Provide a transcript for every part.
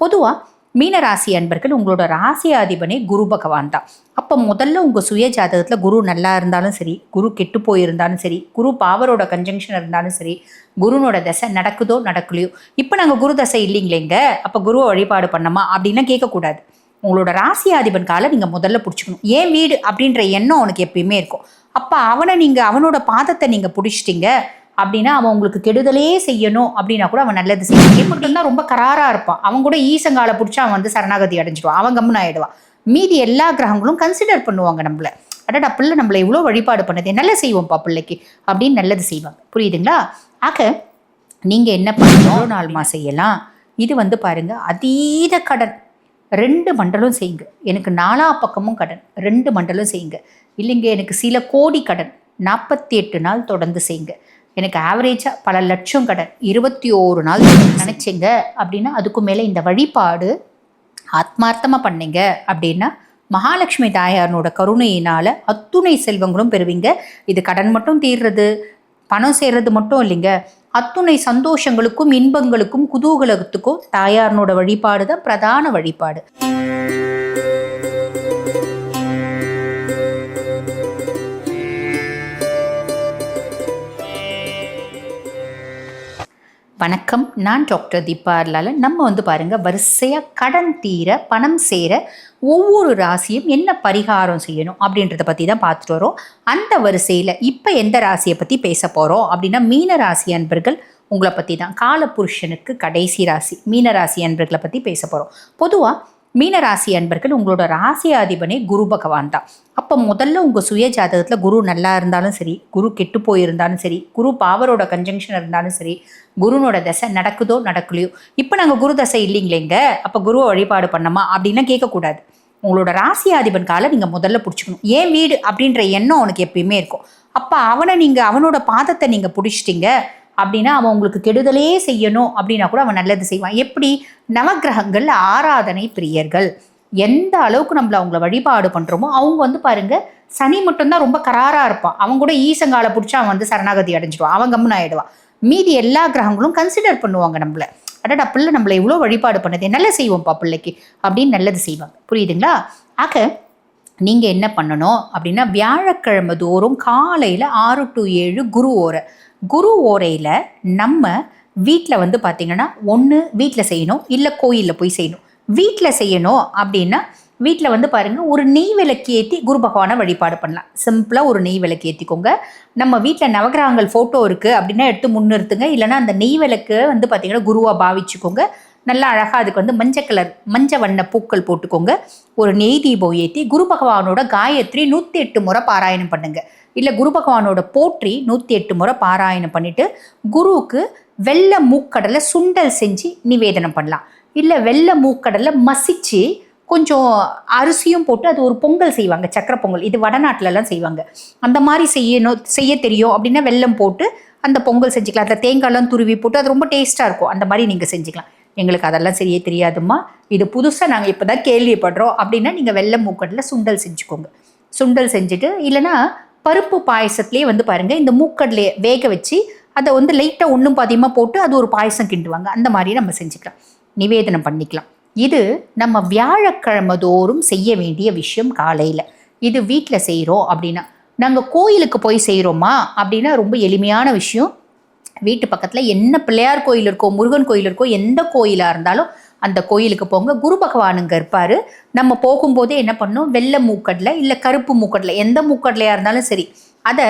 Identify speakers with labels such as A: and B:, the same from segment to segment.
A: பொதுவாக மீனராசி அன்பர்கள் உங்களோட ராசியாதிபனே குரு பகவான் தான். அப்போ முதல்ல உங்கள் சுய ஜாதகத்தில் குரு நல்லா இருந்தாலும் சரி குரு கெட்டு போயிருந்தாலும் சரி குரு பாவரோட கன்ஜங்ஷன் இருந்தாலும் சரி குருனோட தசை நடக்குதோ நடக்கலையோ இப்போ நாங்கள் குரு தசை இல்லைங்களேங்க அப்போ குருவை வழிபாடு பண்ணமா அப்படின்லாம் கேட்கக்கூடாது. உங்களோட ராசியாதிபன் காலை நீங்கள் முதல்ல பிடிச்சிக்கணும். ஏன் வீடு அப்படின்ற எண்ணம் உனக்கு எப்பயுமே இருக்கும். அப்போ அவனை நீங்கள் அவனோட பாதத்தை நீங்கள் பிடிச்சிட்டிங்க அப்படின்னா அவன் உங்களுக்கு கெடுதலே செய்யணும் அப்படின்னா கூட அவன் நல்லது செய்யும் மட்டும்தான் ரொம்ப கராராக இருப்பான். அவன் கூட ஈசங்காலை பிடிச்சி அவன் வந்து சரணாகதி அடைஞ்சிடுவான். அவன் கம்முன்னு ஆகிடுவான் மீதி எல்லா கிரகங்களும் கன்சிடர் பண்ணுவாங்க நம்மளை. அடடா பிள்ளை நம்மளை எவ்வளோ வழிபாடு பண்ணது நல்ல செய்வோம்ப்பா பிள்ளைக்கு அப்படின்னு நல்லது செய்வாங்க. புரியுதுங்களா? ஆக நீங்கள் என்ன பண்ணணும்? நாள்மா செய்யலாம். இது வந்து பாருங்க அதீத கடன். ரெண்டு மண்டலும் செய்யுங்க. எனக்கு நாலா பக்கமும் கடன். ரெண்டு மண்டலும் செய்யுங்க. இல்லைங்க எனக்கு சில கோடி கடன். நாற்பத்தி எட்டு நாள் தொடர்ந்து செய்யுங்க. எனக்கு ஆவரேஜாக பல லட்சம் கடன் இருபத்தி ஓரு நாள் நினச்சிங்க. அப்படின்னா அதுக்கு மேலே இந்த வழிபாடு ஆத்மார்த்தமாக பண்ணீங்க. அப்படின்னா மகாலட்சுமி தாயாரனோட கருணையினால் அத்துணை செல்வங்களும் பெறுவீங்க. இது கடன் மட்டும் தீர்றது பணம் சேர்றது மட்டும் இல்லைங்க. அத்துணை சந்தோஷங்களுக்கும் இன்பங்களுக்கும் குதூகலத்துக்கும் தாயாரனோட வழிபாடு தான் பிரதான வழிபாடு. வணக்கம். நான் டாக்டர் தீபா லாலன் நம்ம வந்து பாருங்கள் வரிசையாக கடன் தீர பணம் சேர ஒவ்வொரு ராசியும் என்ன பரிகாரம் செய்யணும் அப்படின்றத பற்றி தான் பார்த்துட்டு வரோம். அந்த வரிசையில் இப்போ எந்த ராசியை பற்றி பேச போகிறோம் அப்படின்னா மீன ராசி அன்பர்கள் உங்களை பற்றி தான். காலபுருஷனுக்கு கடைசி ராசி மீன ராசி அன்பர்களை பற்றி பேச போகிறோம் பொதுவாக மீனராசி அன்பர்கள் உங்களோட ராசியாதிபனே குரு பகவான் தான். அப்போ முதல்ல உங்கள் சுய ஜாதகத்தில் குரு நல்லா இருந்தாலும் சரி குரு கெட்டு போயிருந்தாலும் சரி குரு பாவரோட கன்ஜங்ஷன் இருந்தாலும் சரி குருனோட தசை நடக்குதோ நடக்கலையோ இப்போ நாங்கள் குரு தசை இல்லைங்களேங்க அப்போ குருவை வழிபாடு பண்ணமா அப்படின்லாம் கேட்கக்கூடாது. உங்களோட ராசியாதிபன் காலை நீங்கள் முதல்ல பிடிச்சிக்கணும். ஏன் வீடு அப்படின்ற எண்ணம் உனக்கு எப்பயுமே இருக்கும். அப்போ அவனை நீங்கள் அவனோட பாதத்தை நீங்கள் பிடிச்சிட்டிங்க அப்படின்னா அவன் உங்களுக்கு கெடுதலே செய்யணும் அப்படின்னா கூட அவன் நல்லது செய்வான். எப்படி? நவகிரகங்கள் ஆராதனை பிரியர்கள். எந்த அளவுக்கு நம்மள அவங்கள வழிபாடு பண்ணுறோமோ அவங்க வந்து பாருங்க சனி மட்டும்தான் ரொம்ப கராராக இருப்பான். அவங்க கூட ஈசங்காலை பிடிச்சி அவன் வந்து சரணாகதி அடைஞ்சிடுவான். அவன் கம்முன்னு ஆகிடுவான் மீதி எல்லா கிரகங்களும் கன்சிடர் பண்ணுவாங்க நம்மளை. அடடா பிள்ளை நம்மளை இவ்வளோ வழிபாடு பண்ணது நல்ல செய்வோம்ப்பா பிள்ளைக்கு அப்படின்னு நல்லது செய்வாங்க. புரியுதுங்களா? ஆக நீங்கள் என்ன பண்ணணும் அப்படின்னா வியாழக்கிழமை தோறும் காலையில் ஆறு டு ஏழு குரு ஓரை குரு ஓரையில் நம்ம வீட்டில் வந்து பார்த்திங்கன்னா ஒன்று வீட்டில் செய்யணும் இல்லை கோயிலில் போய் செய்யணும். வீட்டில் செய்யணும் அப்படின்னா வீட்டில் வந்து பாருங்கள் ஒரு நெய் விளக்கு ஏற்றி குரு பகவானை வழிபாடு பண்ணலாம். சிம்பிளாக ஒரு நெய் விளக்கு ஏற்றிக்கோங்க நம்ம வீட்டில் நவகிரகங்கள் ஃபோட்டோ இருக்குது அப்படின்னா எடுத்து முன்னிறுத்துங்க. இல்லைன்னா அந்த நெய் விளக்கு வந்து பார்த்திங்கன்னா குருவாக பாவிச்சுக்கோங்க. நல்லா அழகாக அதுக்கு வந்து மஞ்சள் கலர் மஞ்சள் வண்ண பூக்கள் போட்டுக்கோங்க. ஒரு நெய் தீபம் ஏற்றி குரு பகவானோட காயத்ரி நூற்றி எட்டு முறை பாராயணம் பண்ணுங்கள் இல்லை குரு பகவானோட போற்றி நூற்றி எட்டு முறை பாராயணம் பண்ணிவிட்டு குருவுக்கு வெள்ளை மூக்கடலை சுண்டல் செஞ்சு நிவேதனம் பண்ணலாம். இல்லை வெள்ளை மூக்கடலை மசிச்சு கொஞ்சம் அரிசியும் போட்டு அது ஒரு பொங்கல் செய்வாங்க சக்கரை பொங்கல். இது வடநாட்டிலலாம் செய்வாங்க. அந்த மாதிரி செய்யணும் செய்ய தெரியும். அப்படின்னா வெல்லம் போட்டு அந்த பொங்கல் செஞ்சுக்கலாம். அதில் தேங்காய்லாம் துருவி போட்டு அது ரொம்ப டேஸ்ட்டாக இருக்கும். அந்த மாதிரி நீங்கள் செஞ்சுக்கலாம். எங்களுக்கு அதெல்லாம் சரியே தெரியாதும்மா. இது புதுசாக நாங்கள் இப்போ தான் கேள்விப்படுறோம். அப்படின்னா நீங்கள் வெள்ளை மூக்கடலில் சுண்டல் செஞ்சுக்கோங்க. சுண்டல் செஞ்சுட்டு இல்லைன்னா பருப்பு பாயசத்துலேயே வந்து பாருங்கள் இந்த மூக்கடலையை வேக வச்சு அதை வந்து லைட்டாக ஒன்றும் பாதியமாக போட்டு அது ஒரு பாயசம் கிண்டுவாங்க. அந்த மாதிரி நம்ம செஞ்சுக்கலாம். நிவேதனம் பண்ணிக்கலாம். இது நம்ம வியாழக்கிழமை தோறும் செய்ய வேண்டிய விஷயம் காலையில். இது வீட்டில் செய்கிறோம் அப்படின்னா நாங்கள் கோயிலுக்கு போய் செய்கிறோமா அப்படின்னா ரொம்ப எளிமையான விஷயம். வீட்டு பக்கத்தில் என்ன பிள்ளையார் கோயில் இருக்கோ முருகன் கோயில் இருக்கோ எந்த கோயிலாக இருந்தாலும் அந்த கோயிலுக்கு போங்க. குரு பகவானுங்க இருப்பார். நம்ம போகும்போதே என்ன பண்ணணும்? வெள்ளை மூக்கடலை இல்லை கருப்பு மூக்கடலை எந்த மூக்கடலையாக இருந்தாலும் சரி அதை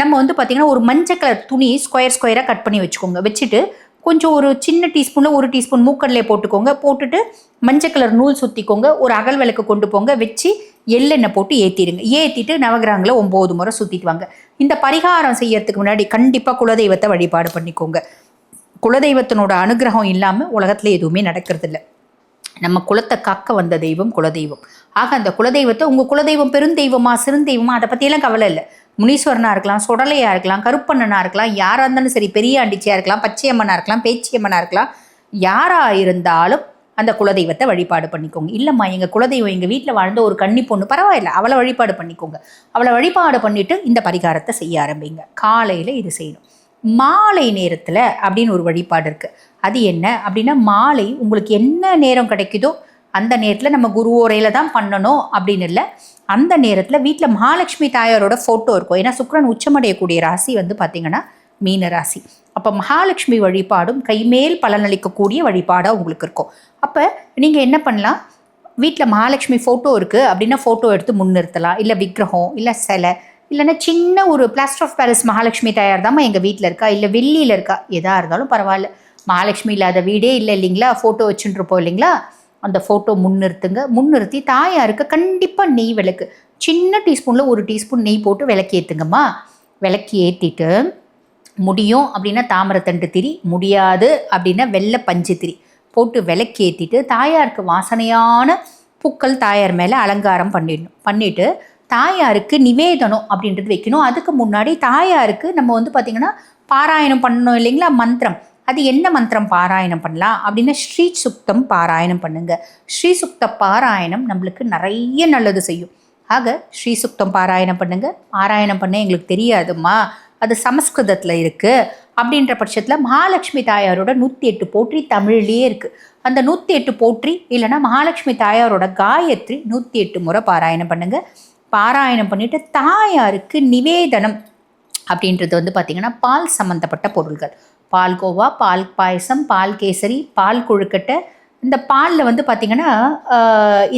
A: நம்ம வந்து பார்த்திங்கன்னா ஒரு மஞ்சள் கலர் துணி ஸ்கொயர் ஸ்கொயராக கட் பண்ணி வச்சுக்கோங்க. வச்சுட்டு கொஞ்சம் ஒரு சின்ன டீஸ்பூனில் ஒரு டீஸ்பூன் மூக்கடலையை போட்டுக்கோங்க. போட்டுட்டு மஞ்சள் கலர் நூல் சுற்றிக்கோங்க ஒரு அகல் விளக்கு கொண்டு போங்க. வச்சு எள்ளெண்ணெய் போட்டு ஏற்றிடுங்க ஏற்றிட்டு நவகிரகங்களை ஒம்பது முறை சுற்றிட்டு வாங்க. இந்த பரிகாரம் செய்யறதுக்கு முன்னாடி கண்டிப்பாக குலதெய்வத்தை வழிபாடு பண்ணிக்கோங்க. குலதெய்வத்தினோட அனுகிரகம் இல்லாமல் உலகத்தில் எதுவுமே நடக்கிறதில்ல. நம்ம குலத்தை காக்க வந்த தெய்வம் குலதெய்வம். ஆக அந்த குலதெய்வத்தை உங்கள் குலதெய்வம் பெருந்தெய்வமா சிறுந்தெய்வமா அதை பற்றியெல்லாம் கவலை இல்லை. முனீஸ்வரனாக இருக்கலாம் சுடலையாக இருக்கலாம் கருப்பண்ணனாக இருக்கலாம் யாராக இருந்தாலும் சரி பெரிய ஆண்டிச்சியாக இருக்கலாம் பச்சையம்மனாக இருக்கலாம் பேச்சியம்மனாக இருக்கலாம் யாராக இருந்தாலும் அந்த குலதெய்வத்தை வழிபாடு பண்ணிக்கோங்க. இல்லைம்மா எங்கள் குலதெய்வம் எங்கள் வீட்டில் வாழ்ந்த ஒரு கன்னி பொண்ணு பரவாயில்ல அவளை வழிபாடு பண்ணிக்கோங்க. அவளை வழிபாடு பண்ணிவிட்டு இந்த பரிகாரத்தை செய்ய ஆரம்பிங்க. காலையில் இது செய்யணும். மாலை நேரத்தில் அப்படின்னு ஒரு வழிபாடு இருக்குது அது என்ன? அப்படின்னா மாலை உங்களுக்கு என்ன நேரம் கிடைக்குதோ அந்த நேரத்தில் நம்ம குரு ஓரையில் தான் பண்ணணும் அப்படின்னு இல்லை. அந்த நேரத்தில் வீட்டில் மகாலட்சுமி தாயாரோட ஃபோட்டோ இருக்கும். ஏன்னா சுக்ரன் உச்சமடையக்கூடிய ராசி வந்து பார்த்திங்கன்னா மீன ராசி. அப்போ மகாலட்சுமி வழிபாடும் கைமேல் பலனளிக்கக்கூடிய வழிபாடாக உங்களுக்கு இருக்கும். அப்போ நீங்கள் என்ன பண்ணலாம்? வீட்டில் மகாலட்சுமி ஃபோட்டோ இருக்குது அப்படின்னா ஃபோட்டோ எடுத்து முன்னிறுத்தலாம். இல்லை விக்கிரகம் இல்லை சிலை இல்லைன்னா சின்ன ஒரு பிளாஸ்டர் ஆஃப் பேலஸ் மகாலட்சுமி தயார் தாம்மா எங்கள் வீட்டில் இருக்கா? இல்லை வெள்ளியில் இருக்கா? எதாக இருந்தாலும் பரவாயில்ல. மகாலட்சுமி இல்லாத வீடே இல்லை இல்லைங்களா? ஃபோட்டோ வச்சுட்டுருப்போம் இல்லைங்களா? அந்த ஃபோட்டோ முன்னிறுத்துங்க. முன்னிறுத்தி தாயாருக்கு கண்டிப்பாக நெய் விளக்கு. சின்ன டீஸ்பூனில் ஒரு டீஸ்பூன் நெய் போட்டு விளக்கி ஏற்றுங்கம்மா விளக்கி ஏற்றிட்டு முடியும் அப்படின்னா தாமரத்தண்டு திரி முடியாது அப்படின்னா வெள்ளை பஞ்சு திரி போட்டு விளக்கி ஏற்றிட்டு தாயாருக்கு வாசனையான பூக்கள் தாயார் மேலே அலங்காரம் பண்ணிடணும். பண்ணிவிட்டு தாயாருக்கு நிவேதனம் அப்படின்றது வைக்கணும். அதுக்கு முன்னாடி தாயாருக்கு நம்ம வந்து பார்த்திங்கன்னா பாராயணம் பண்ணணும் இல்லைங்களா? மந்திரம். அது என்ன மந்திரம்? பாராயணம் பண்ணலாம். அப்படின்னா ஸ்ரீ சுக்தம் பாராயணம் பண்ணுங்க. ஸ்ரீ சுக்த பாராயணம் நம்மளுக்கு நிறைய நல்லது செய்யும். ஆக ஸ்ரீ சுக்தம் பாராயணம் பண்ணுங்க. பாராயணம் பண்ண எங்களுக்கு தெரியாதும்மா. அது சமஸ்கிருதத்தில் இருக்குது அப்படின்ற பட்சத்தில் மகாலட்சுமி தாயாரோட நூற்றி எட்டு போற்றி தமிழ்லேயே இருக்குது அந்த நூற்றி எட்டு போற்றி இல்லைன்னா மகாலட்சுமி தாயாரோட காயத்ரி நூற்றி எட்டு முறை பாராயணம் பண்ணுங்கள் பாராயணம் பண்ணிவிட்டு தாயாருக்கு நிவேதனம் அப்படின்றது வந்து பார்த்திங்கன்னா பால் சம்மந்தப்பட்ட பொருள்கள். பால்கோவா பால் பாயசம் பால் கேசரி பால் கொழுக்கட்டை. இந்த பாலில் வந்து பார்த்திங்கன்னா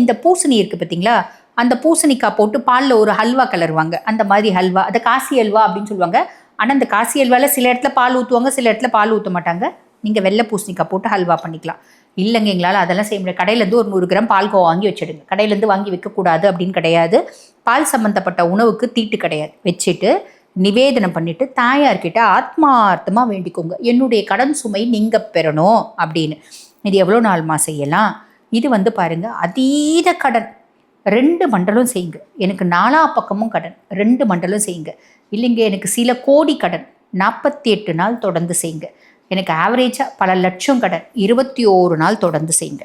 A: இந்த பூசணி இருக்குது பார்த்தீங்களா அந்த பூசணிக்காய் போட்டு பாலில் ஒரு ஹல்வா கலருவாங்க. அந்த மாதிரி ஹல்வா அதை காசி அல்வா அப்படின்னு சொல்லுவாங்க. ஆனால் அந்த காசி அல்வாவில் சில இடத்துல பால் ஊற்றுவாங்க சில இடத்துல பால் ஊற்ற மாட்டாங்க. நீங்கள் வெள்ளை பூசணிக்காய் போட்டு ஹல்வா பண்ணிக்கலாம். இல்லைங்க எங்களால் அதெல்லாம் செய்ய முடியாது. கடையிலேருந்து ஒரு நூறு கிராம் பால்கோவா வாங்கி வச்சுடுங்க. கடையிலேருந்து வாங்கி வைக்கக்கூடாது அப்படின்னு கிடையாது. பால் சம்மந்தப்பட்ட உணவுக்கு தீட்டு கிடையாது. வச்சுட்டு நிவேதனம் பண்ணிட்டு தாயார்கிட்ட ஆத்மார்த்தமாக வேண்டிக்கோங்க. என்னுடைய கடன் சுமை நீங்கள் பெறணும் அப்படின்னு. இது எவ்வளோ நாள்மா செய்யலாம்? இது வந்து பாருங்கள் அதீத கடன். ரெண்டு மண்டலம் செய்யுங்க. எனக்கு நாலா பக்கமும் கடன். ரெண்டு மண்டலம் செய்யுங்க. இல்லைங்க எனக்கு சில கோடி கடன். நாற்பத்தி எட்டு நாள் தொடர்ந்து செய்யுங்க. எனக்கு ஆவரேஜாக பல லட்சம் கடன் இருபத்தி ஓரு நாள் தொடர்ந்து செய்யுங்க.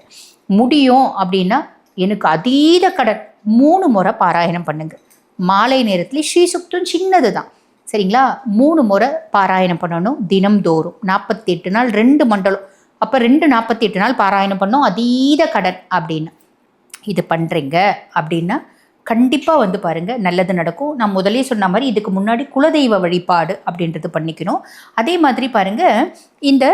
A: முடியும் அப்படின்னா எனக்கு அதீத கடன் மூணு முறை பாராயணம் பண்ணுங்க. மாலை நேரத்தில் ஸ்ரீசுக்தம் சின்னது தான் சரிங்களா? மூணு முறை பாராயணம் பண்ணணும் தினம்தோறும். நாற்பத்தி எட்டு நாள் ரெண்டு மண்டலம். அப்போ ரெண்டு நாற்பத்தி எட்டு நாள் பாராயணம் பண்ணோம் அதீத கடன் அப்படின்னு. இது பண்ணுறீங்க அப்படின்னா கண்டிப்பாக வந்து பாருங்கள் நல்லது நடக்கும். நான் முதலே சொன்ன மாதிரி இதுக்கு முன்னாடி குலதெய்வ வழிபாடு அப்படின்றது பண்ணிக்கணும். அதே மாதிரி பாருங்கள் இந்த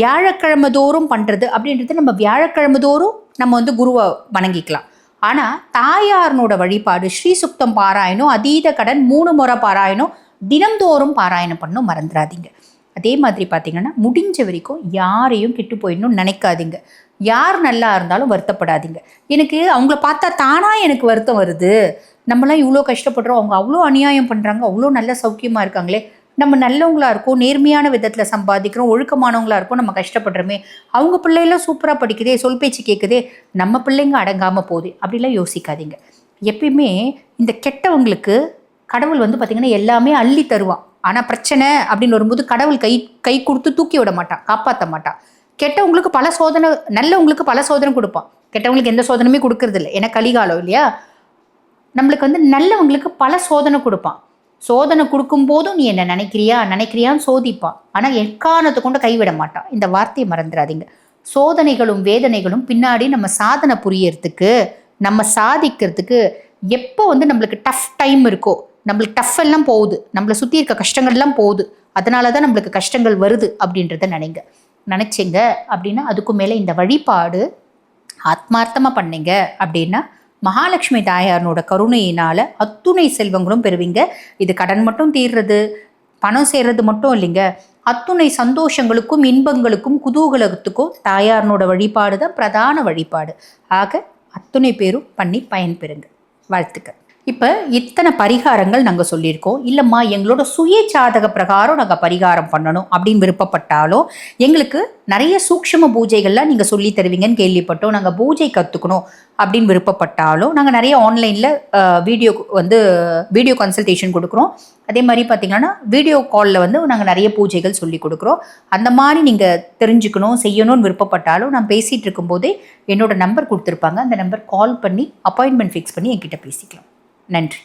A: வியாழக்கிழமை தோறும் பண்ணுறது அப்படின்றது நம்ம வியாழக்கிழமை தோறும் நம்ம வந்து குருவை வணங்கிக்கலாம். ஆனால் தாயாரனோட வழிபாடு ஸ்ரீ சுக்தம் பாராயணம் அதீத கடன் மூணு முறை பாராயணம் தினந்தோறும் பாராயணம் பண்ணும் மறந்துடாதீங்க. அதே மாதிரி பார்த்தீங்கன்னா முடிஞ்ச வரைக்கும் யாரையும் கெட்டு போயிடணும்னு நினைக்காதீங்க. யார் நல்லா இருந்தாலும் வருத்தப்படாதீங்க. எனக்கு அவங்கள பார்த்தா தானாக எனக்கு வருத்தம் வருது. நம்மளாம் இவ்வளோ கஷ்டப்படுறோம். அவங்க அவ்வளோ அநியாயம் பண்ணுறாங்க அவ்வளோ நல்ல சௌக்கியமாக இருக்காங்களே. நம்ம நல்லவங்களா இருக்கோம். நேர்மையான விதத்தில் சம்பாதிக்கிறோம். ஒழுக்கமானவங்களா இருக்கோம் நம்ம கஷ்டப்படுறோமே. அவங்க பிள்ளையெல்லாம் சூப்பராக படிக்குதே. சொல் பேச்சு கேட்குதே நம்ம பிள்ளைங்க அடங்காமல் போகுது. அப்படிலாம் யோசிக்காதீங்க. எப்பயுமே இந்த கெட்டவங்களுக்கு கடவுள் வந்து பார்த்திங்கன்னா எல்லாமே அள்ளி தருவான். ஆனால் பிரச்சனை அப்படின்னு வரும்போது கடவுள் கை கை கொடுத்து தூக்கி விட மாட்டான். காப்பாற்ற மாட்டான். கெட்டவங்களுக்கு பல சோதனை நல்லவங்களுக்கு பல சோதனை கொடுப்பான். கெட்டவங்களுக்கு எந்த சோதனையுமே கொடுக்கறது இல்லை ஏன்னா கலிகாலம் இல்லையா? நம்மளுக்கு வந்து நல்லவங்களுக்கு பல சோதனை கொடுப்பான். சோதனை கொடுக்கும்போதும் நீ என்ன நினைக்கிறியா? நினைக்கிறியான்னு சோதிப்பான். ஆனால் எக்காரணத்தை கொண்டு கைவிட மாட்டான். இந்த வார்த்தையை மறந்துடாதீங்க. சோதனைகளும் வேதனைகளும் பின்னாடி நம்ம சாதனை புரியறதுக்கு நம்ம சாதிக்கிறதுக்கு எப்போ வந்து நம்மளுக்கு டஃப் டைம் இருக்கோ நம்மளுக்கு டஃப் எல்லாம் போகுது. நம்மளை சுற்றி இருக்க கஷ்டங்கள்லாம் போகுது. அதனால தான் நம்மளுக்கு கஷ்டங்கள் வருது அப்படின்றத நினைங்க. நினச்சிங்க அப்படின்னா அதுக்கும் மேலே இந்த வழிபாடு ஆத்மார்த்தமாக பண்ணிங்க அப்படின்னா மகாலட்சுமி தாயாரனோட கருணையினால் அத்துணை செல்வங்களும் பெறுவீங்க. இது கடன் மட்டும் தீர்றது பணம் சேர்றது மட்டும் இல்லைங்க. அத்துணை சந்தோஷங்களுக்கும் இன்பங்களுக்கும் குதூகலத்துக்கும் தாயாரனோட வழிபாடு தான் பிரதான வழிபாடு. ஆக அத்துணை பேரும் பண்ணி பயன்பெறுங்க வாழ்த்துக்கள். இப்போ இத்தனை பரிகாரங்கள் நாங்கள் சொல்லியிருக்கோம். இல்லைம்மா எங்களோட சுய சாதக பிரகாரம் நாங்கள் பரிகாரம் பண்ணணும் அப்படின்னு விருப்பப்பட்டாலும் எங்களுக்கு நிறைய சூக்ஷம பூஜைகள்லாம் நீங்கள் சொல்லி தருவீங்கன்னு கேள்விப்பட்டோம். நாங்கள் பூஜை கற்றுக்கணும் அப்படின்னு விருப்பப்பட்டாலும் நாங்கள் நிறைய ஆன்லைனில் வீடியோ வந்து வீடியோ கன்சல்டேஷன் கொடுக்குறோம். அதே மாதிரி பார்த்திங்கன்னா வீடியோ காலில் வந்து நாங்கள் நிறைய பூஜைகள் சொல்லி கொடுக்குறோம். அந்த மாதிரி நீங்கள் தெரிஞ்சுக்கணும் செய்யணும்னு விருப்பப்பட்டாலும் நான் பேசிகிட்டு இருக்கும்போதே என்னோடய நம்பர் கொடுத்துருப்பாங்க. அந்த நம்பர் கால் பண்ணி அப்பாயின்மெண்ட் ஃபிக்ஸ் பண்ணி என்கிட்ட பேசிக்கலாம். நன்றி.